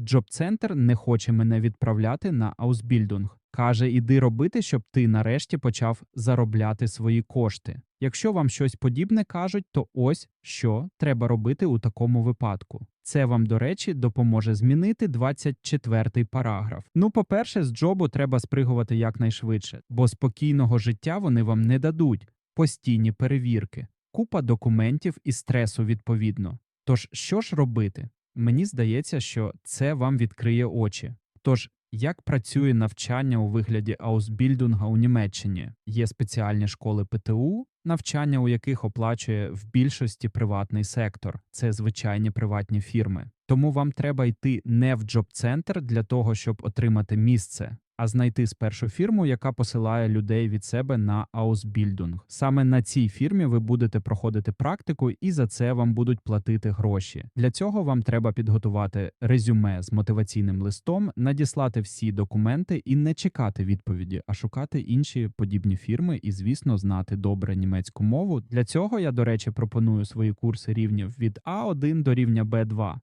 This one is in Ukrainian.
Джоб-центр не хоче мене відправляти на аусбільдинг. Каже, іди робити, щоб ти нарешті почав заробляти свої кошти. Якщо вам щось подібне кажуть, то ось що треба робити у такому випадку. Це вам, до речі, допоможе змінити 24-й параграф. Ну, по-перше, з джобу треба спригувати якнайшвидше, бо спокійного життя вони вам не дадуть. Постійні перевірки, купа документів і стресу відповідно. Тож, що ж робити? Мені здається, що це вам відкриє очі. Тож, як працює навчання у вигляді аусбільдунга у Німеччині? Є спеціальні школи ПТУ, навчання у яких оплачує в більшості приватний сектор. Це звичайні приватні фірми. Тому вам треба йти не в джоб-центр для того, щоб отримати місце, а знайти спершу фірму, яка посилає людей від себе на аусбільдунг. Саме на цій фірмі ви будете проходити практику, і за це вам будуть платити гроші. Для цього вам треба підготувати резюме з мотиваційним листом, надіслати всі документи і не чекати відповіді, а шукати інші подібні фірми і, звісно, знати добре німецьку мову. Для цього я, до речі, пропоную свої курси рівнів від А1 до рівня Б2.